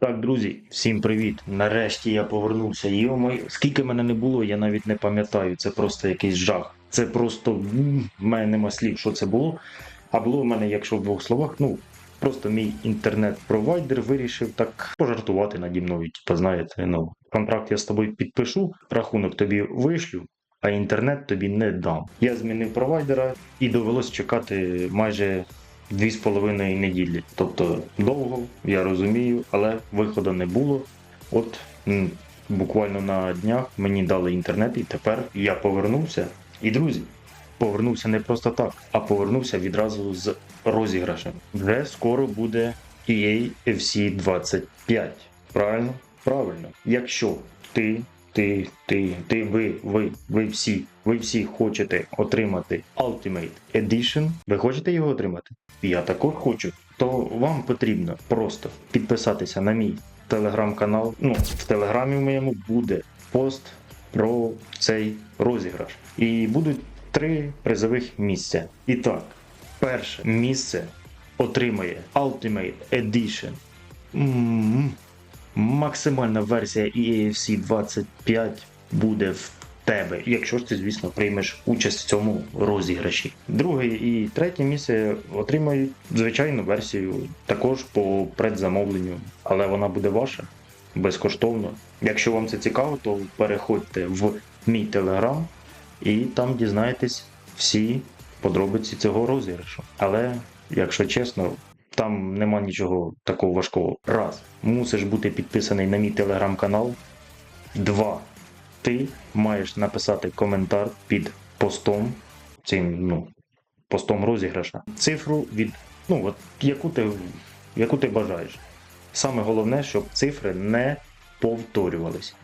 Так, друзі, всім привіт. Нарешті я повернувся. Йомай, скільки мене не було, я навіть не пам'ятаю. Це просто якийсь жах. Це просто в мене нема слів, що це було. А було в мене, якщо в двох словах, ну просто мій інтернет-провайдер вирішив так пожартувати наді мною. Типу, знаєте, ну контракт я з тобою підпишу, рахунок тобі вишлю. А інтернет тобі не дам. Я змінив провайдера і довелось чекати майже дві з половиною неділі. Тобто довго, я розумію, але виходу не було. От буквально на днях мені дали інтернет, і тепер я повернувся. І друзі, повернувся не просто так, а повернувся відразу з розіграшем. Вже скоро буде EA FC 25. Правильно? Правильно. Якщо ти, ти, ти, ти, ви, ви, ви всі, ви всі хочете отримати Ultimate Edition, ви хочете його отримати? Я також хочу. То вам потрібно просто підписатися на мій телеграм-канал. Ну, в телеграмі в моєму буде пост про цей розіграш. І будуть три призових місця. І так, перше місце отримає Ultimate Edition. М, Максимальна версія EAFC 25 буде в тебе, якщо ж ти, звісно, приймеш участь в цьому розіграші. Друге і третє місце отримають звичайну версію також по предзамовленню, але вона буде ваша безкоштовно. Якщо вам це цікаво, то переходьте в мій телеграм і там дізнаєтесь всі подробиці цього розіграшу. Але, якщо чесно, там нема нічого такого важкого. Раз, мусиш бути підписаний на мій телеграм-канал. Два, ти маєш написати коментар під постом, цим, ну, постом розіграша. Цифру від, ну, от, яку ти, яку ти бажаєш. Саме головне, щоб цифри не повторювались.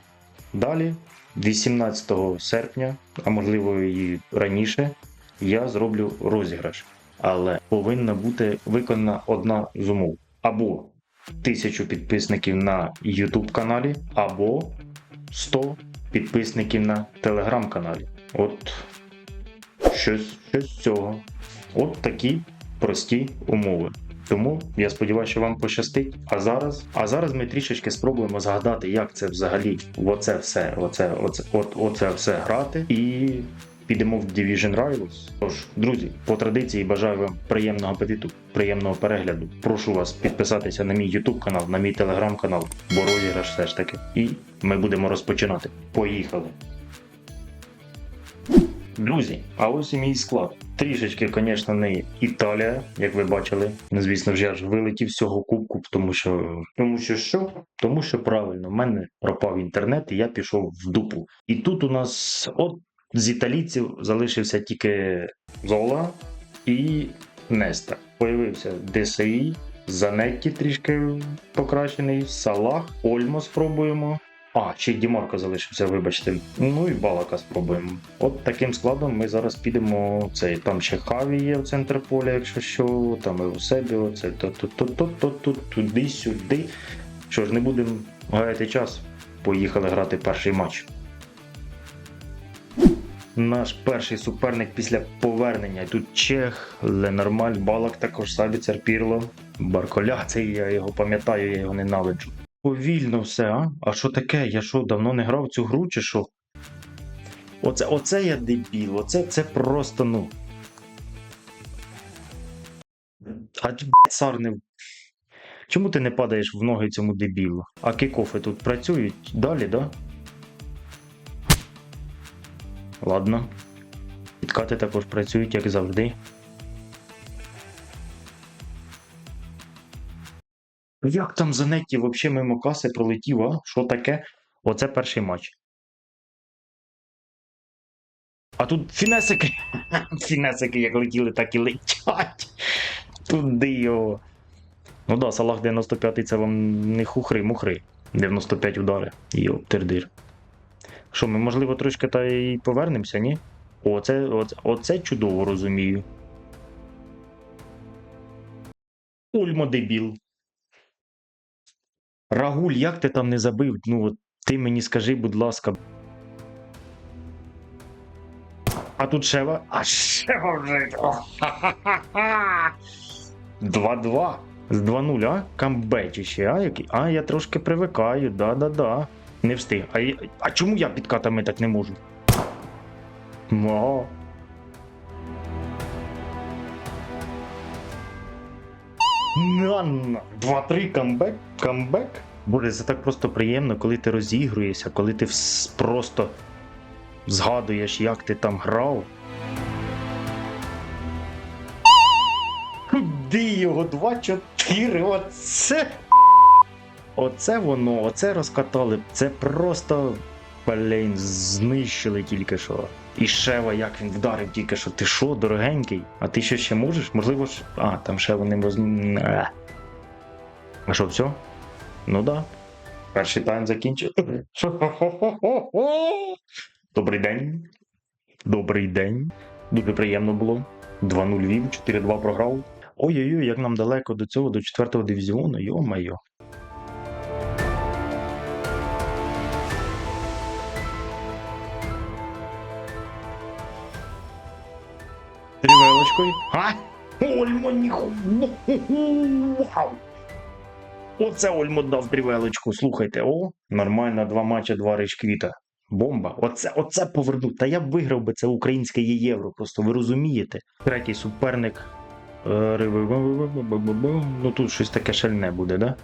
Далі, 18 серпня, а можливо і раніше, я зроблю розіграш. Але повинна бути виконана одна з умов: або 1000 підписників на YouTube каналі, або 100 підписників на Telegram каналі. От щось, щось з цього. От такі прості умови. Тому я сподіваюся, що вам пощастить. А зараз, а зараз ми трішечки спробуємо згадати, як це взагалі оце все, оце, оце, от, оце все грати. І підемо в Division Rivals. Тож, друзі, по традиції бажаю вам приємного апетиту, приємного перегляду. Прошу вас підписатися на мій YouTube канал, на мій телеграм канал, бо розіграш все ж таки. І ми будемо розпочинати. Поїхали! Друзі, а ось і мій склад. Трішечки, звісно, не Італія, як ви бачили. Звісно ж, я ж вилетів з цього кубку, тому що. Тому що що? Тому що правильно, в мене пропав інтернет, і я пішов в дупу. І тут у нас, от з італійців залишився тільки Зола і Неста. Появився ДСІ, Занетті трішки покращений, Салах, Ольмо спробуємо. А, ще й Дімарко залишився, вибачте. Ну і Балака спробуємо. От таким складом ми зараз підемо. Цей там ще Хаві є в центр поля, якщо що, там і у себе, оце то то то то то то туди сюди. Що ж, не будемо гаяти час. Поїхали грати перший матч. Наш перший суперник після повернення. Тут Чех, Ленормаль, Балак, також Сабіцер, Пірло, Барколя. Це я його пам'ятаю, я його ненавиджу. Повільно все, а? А що таке? Я що, давно не грав цю гру, чи що? Оце, оце я дебіл, оце це просто, ну. А цар не. Чому ти не падаєш в ноги цьому дебілу? А кікофи тут працюють далі, да? Ладно. Підкати також працюють, як завжди. Як там Занетті взагалі мимо каси пролетів, а? Що таке? Оце перший матч. А тут фінесики. Фінесики як летіли, так і летять. Туди його. Ну да, Салах 95 це вам не хухри-мухри. 95 удари. Йоп, тирдир. Що, ми, можливо, трошки та й повернемося, ні? Оце, оце, оце чудово розумію. Ульмо дебіл. Рагуль, як ти там не забив? Ну, от ти мені скажи, будь ласка. А тут Шева. А Шева вже. 2-2. З 2-0, а? Камбечі ще, а який? А, я трошки привикаю, да-да-да. Не встиг. А, а чому я підкатами так не можу? На. 2-3 камбек, камбек. Боже, це так просто приємно, коли ти розігруєшся, коли ти просто згадуєш, як ти там грав. Куди його 2-4? Оце. Оце воно, оце розкатали. Це просто. Блін, знищили тільки що. І Шева, як він вдарив тільки що. Ти що, дорогенький? А ти що ще можеш? Можливо ж. А, там ще вони роз... Е. А що, все? Ну да. Перший тайм закінчив. Добрий день. Добрий день. Дуже приємно було. 2-0 вів, 4-2 програв. Ой-ой-ой, як нам далеко до цього, до 4 дивізіону, йо-майо. Трівелочкою. А? Ольмо, ніху. Вау. Оце Ольмо дав трівелочку. Слухайте, о, нормально, два матчі, два речквіта. Бомба. Оце, оце повернув. Та я б виграв би це українське євро. Просто ви розумієте. Третій суперник. Ну тут щось таке шальне буде, да?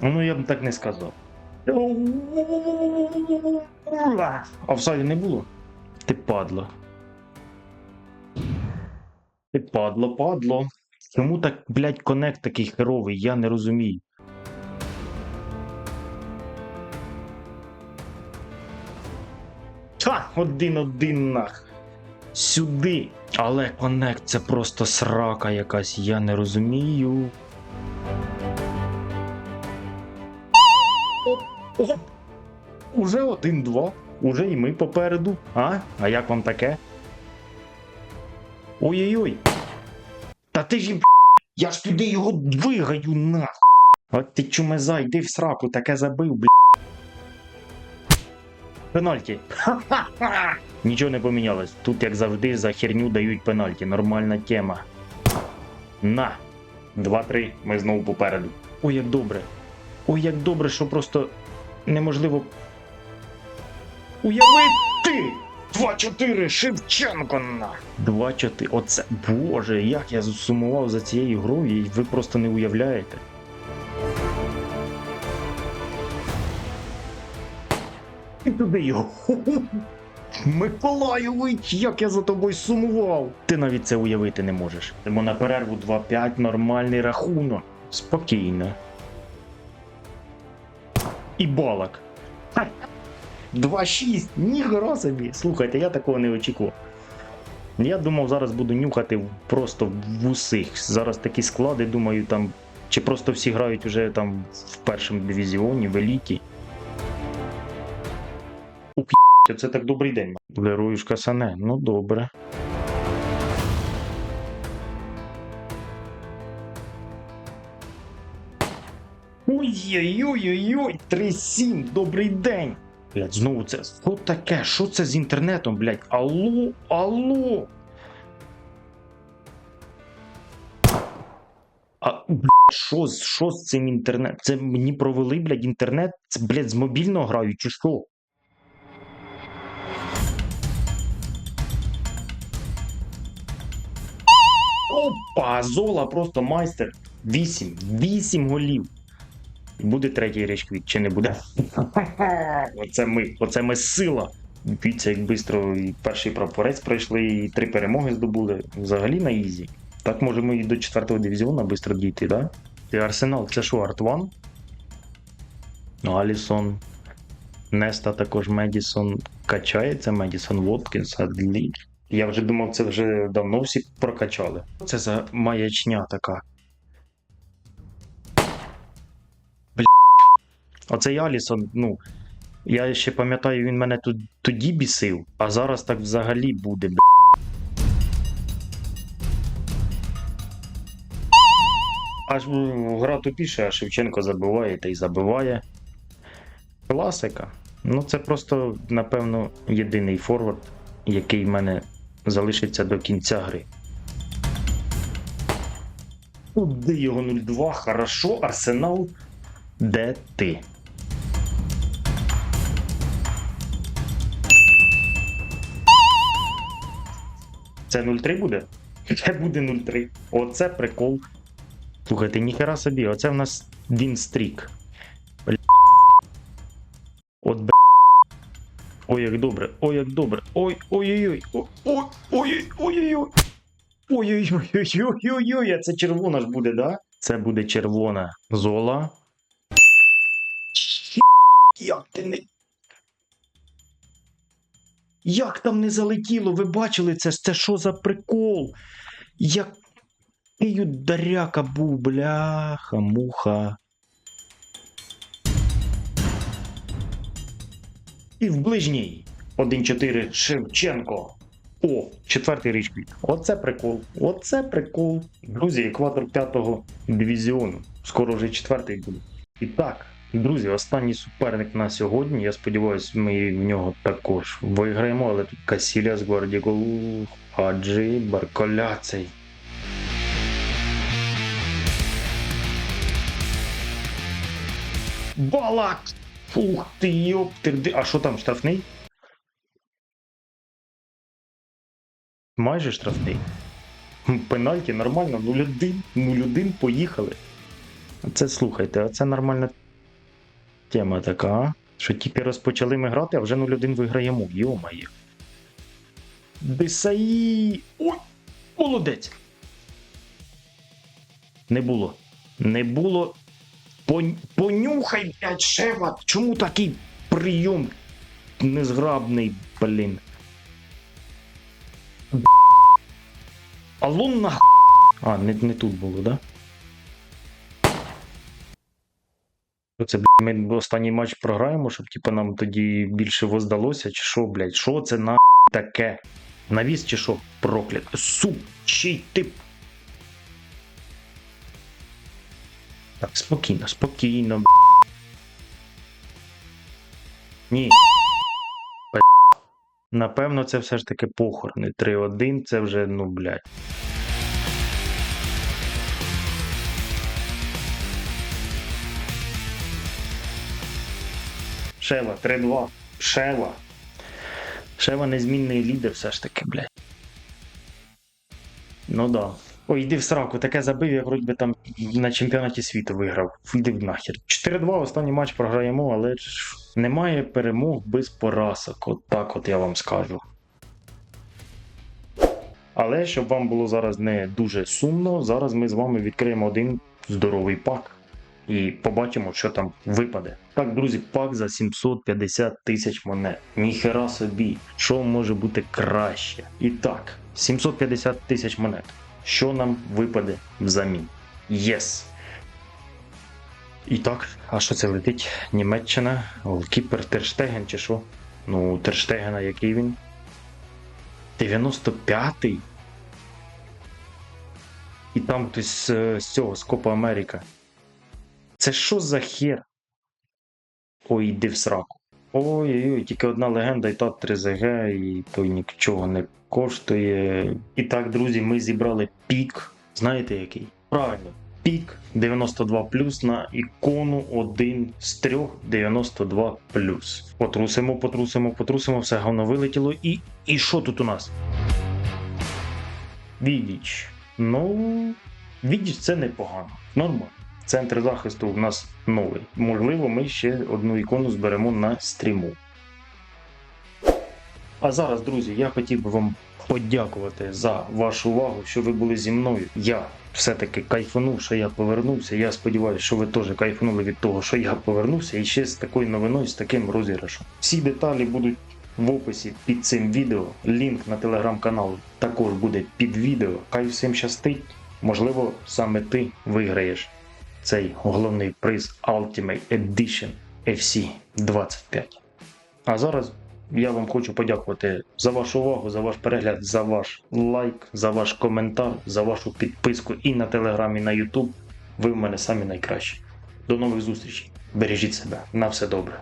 Ну я б так не сказав. Саді не було? Ти падло. Ти падло, падло. Чому так, блядь, коннект такий херовий, я не розумію. Та, один-один нах. Сюди. Але коннект це просто срака якась, я не розумію. Оп, оп. Уже один-два. Уже і ми попереду. А? А як вам таке? Ой-ой-ой. Та ти ж їм, я ж туди його двигаю нахуй. От ти чумеза, йди в сраку, таке забив, бля. Пенальті. Ха-ха-ха. Нічого не помінялось. Тут, як завжди, за херню дають пенальті. Нормальна тема. На. 2-3. Ми знову попереду. Ой, як добре. Ой, як добре, що просто неможливо. Уявити! 2-4 Шевченко на! 2-4. Оце. Боже, як я сумував за цією грою, і ви просто не уявляєте. І туди його. Миколайович, як я за тобою сумував. Ти навіть це уявити не можеш. Тому на перерву 2-5 нормальний рахунок. Спокійно. І балак. Ха. 2-6, ніхера собі. Слухайте, я такого не очікував. Я думав, зараз буду нюхати просто в усіх. Зараз такі склади, думаю, там. Чи просто всі грають уже там в першому дивізіоні, в еліті. У це так добрий день. Леруюшка Сане, ну добре. Ой-ой-ой-ой, 3-7, добрий день. Блядь, знову це. Що таке? Що це з інтернетом, блядь? Алло, алло. А, блядь, що, що з цим інтернетом? Це мені провели, блядь, інтернет? Це, блядь, з мобільного граю, чи що? Опа, Зола просто майстер. 8. 8 голів. Буде третій речквіт, чи не буде? Оце ми, оце ми сила. Дивіться, як швидко і перший прапорець пройшли, і три перемоги здобули. Взагалі на ізі. Так можемо і до четвертого дивізіону швидко дійти, да? Ти Арсенал, це що, Артван? Алісон. Неста також Медісон. Качається Медісон Воткінс, Адлі. Я вже думав, це вже давно всі прокачали. Це за маячня така. Оцей Алісон, ну. Я ще пам'ятаю, він мене тут тоді бісив, а зараз так взагалі буде. б***. Аж гра тупіше, а Шевченко забиває та й забиває. Класика. Ну, це просто, напевно, єдиний форвард, який в мене залишиться до кінця гри. Куди його 0-2? Хорошо, Арсенал. Де ти? Це 0-3 буде? Це буде 0-3. Оце прикол. Слухайте, ніхера собі, оце в нас він стрік. Бля. От б. Ой, як добре, ой, як добре. Ой, ой-ой-ой. Ой, ой, ой-ой-ой. Ой-ой-ой-ой-ой-ой, а це червона ж буде, да? Це буде червона зола. Як ти не. Як там не залетіло? Ви бачили це? Це що за прикол? Як ти даряка був, бляха, муха. І в ближній 1-4 Шевченко. О, четвертий річквіт. Оце прикол. Оце прикол. Друзі, екватор п'ятого дивізіону. Скоро вже четвертий буде. І так, друзі, останній суперник на сьогодні. Я сподіваюся, ми в нього також виграємо, але тут Касіліас, Гвардіолу, Хаджі, Барколяцей. Балак! Ух ти, йоптер, а що там штрафний? Майже штрафний. Пенальті нормально, 0-1, 0-1, поїхали. Це слухайте, а це нормальна тема така, що тільки розпочали ми грати, а вже 0-1 виграємо. Йомає. Десаї. Ой! Молодець! Не було. Не було. Понюхай, блядь, шева! Чому такий прийом незграбний, блін? Алло нах... А, не, не тут було, да? Це, блядь, ми останній матч програємо, щоб типу, нам тоді більше воздалося, чи що, блядь, що це на таке? Навіс чи що? Проклят. Сучий ти. Так, спокійно, спокійно, б***. Ні. Напевно, це все ж таки похорони. 3-1, це вже, ну, блядь. Шева, 3-2. Шева. Шева незмінний лідер все ж таки, блядь. Ну да. Ой, йди в сраку, таке забив, як вроді би там на чемпіонаті світу виграв. Йди в нахер. 4-2, останній матч програємо, але ж немає перемог без поразок. От так от я вам скажу. Але щоб вам було зараз не дуже сумно, зараз ми з вами відкриємо один здоровий пак і побачимо, що там випаде. Так, друзі, пак за 750 тисяч монет. Ніхера собі, що може бути краще? І так, 750 тисяч монет. Що нам випаде взамін? Єс! І так, а що це летить? Німеччина, голкіпер Терштеген чи що? Ну, Терштегена, який він? 95-й? І там хтось з, з цього, з Копа Америка. Це що за хер? Ой, йди в сраку. Ой-ой-ой, тільки одна легенда і та 3ZG, і той нічого не коштує. І так, друзі, ми зібрали пік. Знаєте який? Правильно, пік 92 на ікону 1 з 3 92 Потрусимо, потрусимо, потрусимо, все говно вилетіло. І. І що тут у нас? Відіч. Ну, відіч це непогано. Нормально. Центр захисту в нас новий. Можливо, ми ще одну ікону зберемо на стріму. А зараз, друзі, я хотів би вам подякувати за вашу увагу, що ви були зі мною. Я все-таки кайфанув, що я повернувся. Я сподіваюся, що ви теж кайфанули від того, що я повернувся, і ще з такою новиною, з таким розіграшем. Всі деталі будуть в описі під цим відео. Лінк на телеграм-канал також буде під відео. Хай всім щастить. Можливо, саме ти виграєш цей головний приз Ultimate Edition FC 25. А зараз я вам хочу подякувати за вашу увагу, за ваш перегляд, за ваш лайк, за ваш коментар, за вашу підписку і на телеграмі, і на YouTube. Ви в мене самі найкращі. До нових зустрічей. Бережіть себе. На все добре.